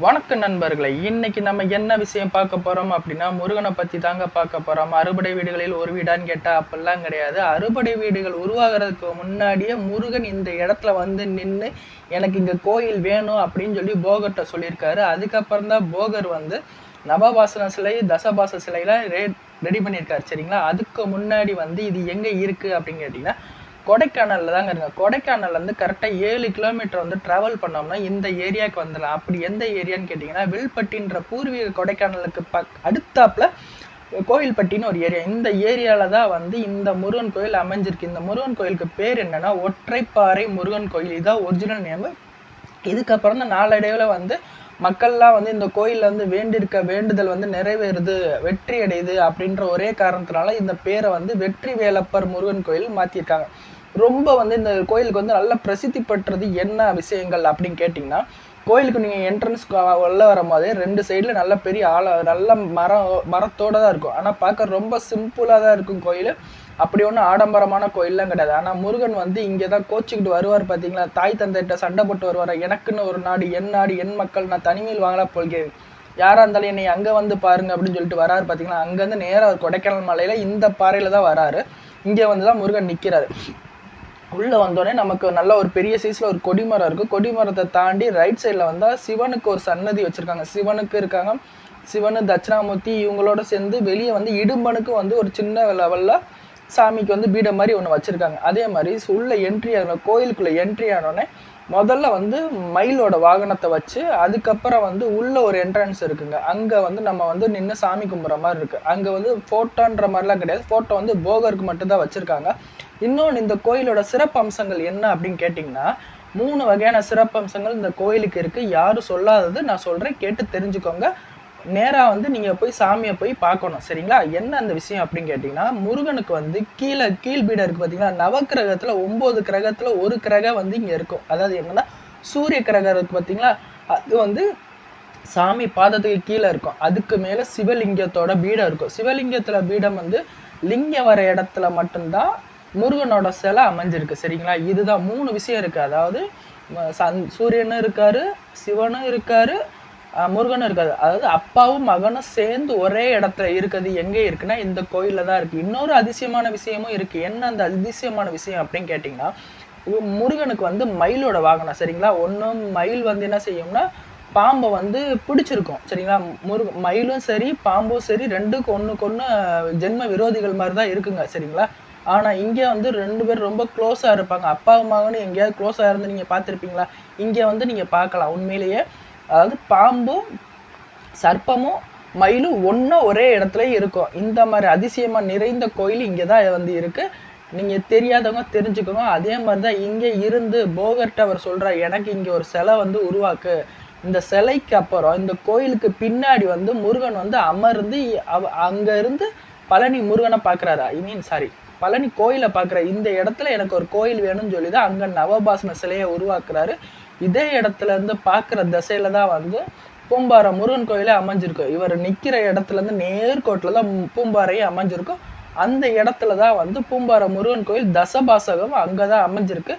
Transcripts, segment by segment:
வணக்கம் நண்பர்களே இன்னைக்கு நம்ம என்ன விஷயம் பார்க்க போறோம் அப்படின்னா முருகனை பத்தி தாங்க பார்க்க போறோம். அறுபடை வீடுகளில் ஒரு வீடான்னு கேட்டா அப்படிலாம் கிடையாது. அறுபடை வீடுகள் உருவாகிறதுக்கு முன்னாடியே முருகன் இந்த இடத்துல வந்து நின்று எனக்கு இங்க கோயில் வேணும் அப்படின்னு சொல்லி போகர்கிட்ட சொல்லியிருக்காரு. அதுக்கப்புறம் தான் போகர் வந்து நவபாசன சிலை தசபாச சிலையில ரெடி பண்ணியிருக்காரு. சரிங்களா? அதுக்கு முன்னாடி வந்து இது எங்க இருக்கு அப்படின்னு கேட்டிங்கன்னா கொடைக்கானல்ல தாங்க இருங்க. கொடைக்கானல்ல இருந்து கரெக்டாக ஏழு கிலோமீட்டர் வந்து டிராவல் பண்ணோம்னா இந்த ஏரியாவுக்கு வந்துடலாம். அப்படி எந்த ஏரியான்னு கேட்டிங்கன்னா வில்பட்டின்ற பூர்வீக கொடைக்கானலுக்கு பக் அடுத்தாப்புல கோயில்பட்டின்னு ஒரு ஏரியா இந்த ஏரியாவில் தான் வந்து இந்த முருகன் கோயில் அமைஞ்சிருக்கு. இந்த முருகன் கோயிலுக்கு பேர் என்னன்னா ஒற்றைப்பாறை முருகன் கோயில். இதுதான் ஒரிஜினல் நேம் இதுக்கப்புறம் தான் நாளடைவில் வந்து மக்கள்லாம் வந்து இந்த கோயிலில் வந்து வேண்டியிருக்க வேண்டுதல் வந்து நிறைவேறுது வெற்றி அடையுது அப்படின்ற ஒரே காரணத்தினால இந்த பேரை வந்து வெற்றி வேலப்பர் முருகன் கோயில் மாற்றிருக்காங்க ரொம்ப வந்து இந்த கோயிலுக்கு வந்து நல்ல பிரசித்தி பெற்றது என்ன விஷயங்கள் அப்படின்னு கேட்டிங்கன்னா கோயிலுக்கு நீங்கள் என்ட்ரன்ஸ் உள்ள வரும்போதே ரெண்டு சைடில் நல்ல பெரிய ஆழ நல்ல மரம் மரத்தோடு தான் இருக்கும். ஆனால் பார்க்க ரொம்ப சிம்பிளாக தான் இருக்கும் கோயில். அப்படி ஒன்றும் ஆடம்பரமான கோயிலெலாம் கிடையாது. ஆனால் முருகன் வந்து இங்கே தான் கோச்சிக்கிட்டு வருவார் பார்த்தீங்களா தாய் தந்தைகிட்ட சண்டை போட்டு வருவார். எனக்குன்னு ஒரு நாடு என் நாடு என் மக்கள் நான் தனிமையில் வாங்கலா போகிறேன். யாராக இருந்தாலும் என்னை அங்கே வந்து பாருங்க அப்படின்னு சொல்லிட்டு வராரு பார்த்தீங்களா அங்கேருந்து நேராக கொடைக்கானல் மலையில் இந்த பாறையில் தான் வராரு. இங்கே வந்து தான் முருகன் நிற்கிறாரு உள்ளே வந்தோடனே நமக்கு நல்ல ஒரு பெரிய சைஸில் ஒரு கொடிமரம் இருக்குது கொடிமரத்தை தாண்டி ரைட் சைடில் வந்தால் சிவனுக்கு ஒரு சன்னதி வச்சுருக்காங்க. சிவனுக்கு இருக்காங்க. சிவனு தட்சிணாமூர்த்தி இவங்களோட சேர்ந்து வெளியே வந்து இடும்பனுக்கு வந்து ஒரு சின்ன லெவலில் சாமிக்கு வந்து பீடம் மாதிரி ஒன்று வச்சுருக்காங்க. அதே மாதிரி உள்ள என்ட்ரி ஆன கோயிலுக்குள்ளே என்ட்ரி ஆனோடனே முதல்ல வந்து மயிலோட வாகனத்தை வச்சு அதுக்கப்புறம் வந்து உள்ள ஒரு என்ட்ரன்ஸ் இருக்குங்க. அங்கே வந்து நம்ம வந்து நின்று சாமி கும்பிட்ற மாதிரி இருக்குது அங்கே வந்து ஃபோட்டோன்ற மாதிரிலாம் கிடையாது. ஃபோட்டோ வந்து போகருக்கு மட்டும்தான் வச்சுருக்காங்க. இன்னொன்று இந்த கோயிலோட சிறப்பு அம்சங்கள் என்ன அப்படின்னு கேட்டிங்கன்னா மூணு வகையான சிறப்பு அம்சங்கள் இந்த கோயிலுக்கு இருக்குது யாரும் சொல்லாதது நான் சொல்கிறேன் கேட்டு தெரிஞ்சுக்கோங்க. நேராக வந்து நீங்கள் போய் சாமியை போய் பார்க்கணும் சரிங்களா? என்ன அந்த விஷயம் அப்படின்னு கேட்டிங்கன்னா முருகனுக்கு வந்து கீழே கீழ் பீடம் இருக்குது பார்த்தீங்கன்னா நவக்கிரகத்தில் ஒம்பது கிரகத்தில் ஒரு கிரகம் வந்து இங்கே இருக்கும். அதாவது என்னென்னா சூரிய கிரகம் இருக்குது பார்த்தீங்களா அது வந்து சாமி பாதத்துக்கு கீழே இருக்கும். அதுக்கு மேலே சிவலிங்கத்தோட பீடம் இருக்கும். சிவலிங்கத்தில் பீடம் வந்து லிங்கம் வர இடத்துல மட்டும்தான் முருகனோட சிலை அமைஞ்சிருக்கு சரிங்களா? இதுதான் மூணு விஷயம் இருக்குது அதாவது சன் சூரியனும் இருக்காரு சிவனும் இருக்காரு முருகனும் இருக்காது அதாவது அப்பாவும் மகனும் சேர்ந்து ஒரே இடத்துல இருக்கிறது எங்கே இருக்குன்னா இந்த கோயிலில் தான் இருக்குது இன்னொரு அதிசயமான விஷயமும் இருக்குது என்ன அந்த அதிசயமான விஷயம் அப்படின்னு கேட்டிங்கன்னா முருகனுக்கு வந்து மயிலோட வாகனம் சரிங்களா? ஒன்றும் மயில் வந்து என்ன செய்யும்னா பாம்பை வந்து பிடிச்சிருக்கும் சரிங்களா? முருக மயிலும் சரி பாம்பும் சரி ரெண்டுக்கு ஒன்றுக்கு ஒன்று ஜென்ம விரோதிகள் மாதிரி தான் இருக்குங்க சரிங்களா? ஆனால் இங்கே வந்து ரெண்டு பேரும் ரொம்ப க்ளோஸாக இருப்பாங்க. அப்பா மகனும் எங்கேயாவது க்ளோஸாக இருந்து நீங்கள் பார்த்துருப்பீங்களா? இங்கே வந்து நீங்கள் பார்க்கலாம். உண்மையிலேயே அதாவது பாம்பும் சர்ப்பமும் மயிலும் ஒன்றும் ஒரே இடத்துல இருக்கும். இந்த மாதிரி அதிசயமாக நிறைந்த கோயில் இங்கே தான் வந்து இருக்குது நீங்கள் தெரியாதவங்க தெரிஞ்சுக்கோங்க. அதே மாதிரி தான் இங்கே இருந்து போகர்ட்ட அவர் சொல்கிறார் எனக்கு இங்கே ஒரு சிலை வந்து உருவாக்கு. இந்த சிலைக்கு அப்புறம் இந்த கோயிலுக்கு பின்னாடி வந்து முருகன் வந்து அமர்ந்து அவ அங்கேருந்து பழனி முருகனை பார்க்குறாரா? ஐ மீன் சாரி பழனி கோயிலை பார்க்குற இந்த இடத்துல எனக்கு ஒரு கோயில் வேணும்னு சொல்லி தான் அங்கே நவபாசன சிலையை உருவாக்குறாரு. இதே இடத்துல இருந்து பார்க்குற திசையில தான் வந்து பூம்பாறை முருகன் கோயிலே அமைஞ்சிருக்கும் இவர் நிற்கிற இடத்துல இருந்து நேர்கோட்டில் தான் பூம்பாறையே அமைஞ்சிருக்கும் அந்த இடத்துல தான் வந்து பூம்பாறை முருகன் கோயில் தசபாசகம் அங்கே தான் அமைஞ்சிருக்கு.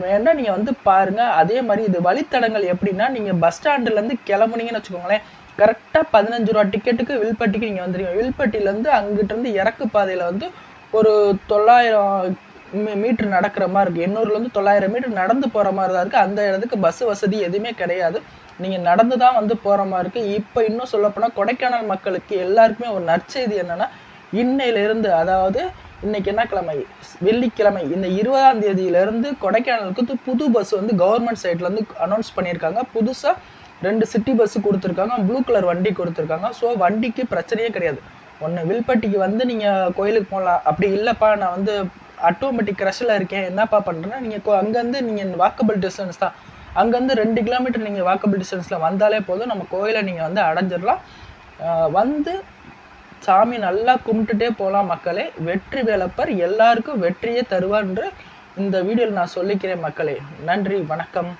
வேணா நீங்கள் வந்து பாருங்கள் அதே மாதிரி இது வழித்தடங்கள் எப்படின்னா நீங்கள் பஸ் ஸ்டாண்டுலேருந்து கிளம்புனீங்கன்னு வச்சுக்கோங்களேன். கரெக்டாக பதினஞ்சு ரூபா டிக்கெட்டுக்கு வில்பட்டிக்கு நீங்கள் வந்துடுவீங்க வில்பட்டியிலேருந்து அங்கிட்டிருந்து இறக்கு பாதையில் வந்து ஒரு தொள்ளாயிரம் மீட்டர் நடக்கிற மாதிரி இருக்குது எண்ணூறுலேருந்து தொள்ளாயிரம் மீட்டர் நடந்து போகிற மாதிரி தான் இருக்குது அந்த இடத்துக்கு பஸ் வசதி எதுவுமே கிடையாது. நீங்கள் நடந்து தான் வந்து போகிற மாதிரி இருக்குது இப்போ இன்னும் சொல்லப்போனால் கொடைக்கானல் மக்களுக்கு எல்லாருக்குமே ஒரு நற்செய்தி என்னென்னா இன்னையிலிருந்து அதாவது இன்னைக்கு என்ன கிழமை? வெள்ளிக்கிழமை. இந்த இருபதாம் தேதியிலேருந்து கொடைக்கானலுக்கு புது பஸ் வந்து கவர்மெண்ட் சைட்லேருந்து அனௌன்ஸ் பண்ணியிருக்காங்க. புதுசாக ரெண்டு சிட்டி பஸ்ஸு கொடுத்துருக்காங்க. ப்ளூ கலர் வண்டி கொடுத்துருக்காங்க. ஸோ வண்டிக்கு பிரச்சனையே கிடையாது. ஒன்று வில்பட்டிக்கு வந்து நீங்கள் கோயிலுக்கு போகலாம். அப்படி இல்லைப்பா நான் வந்து ஆட்டோமேட்டிக் க்ரஷில் இருக்கேன். என்னப்பா பண்ணுறேன்னா நீங்கள் அங்கேருந்து நீங்கள் வாக்கபிள் டிஸ்டன்ஸ் தான். அங்கேருந்து ரெண்டு கிலோமீட்டர் நீங்கள் வாக்கபிள் டிஸ்டன்ஸில் வந்தாலே போதும். நம்ம கோயிலை நீங்கள் வந்து அடைஞ்சிடலாம். வந்து சாமி நல்லா கும்பிட்டுட்டே போகலாம் மக்களே. வெற்றி வேலப்பர் எல்லாருக்கும் வெற்றியே தருவார் என்று இந்த வீடியோவில் நான் சொல்லிக்கிறேன் மக்களே. நன்றி வணக்கம்.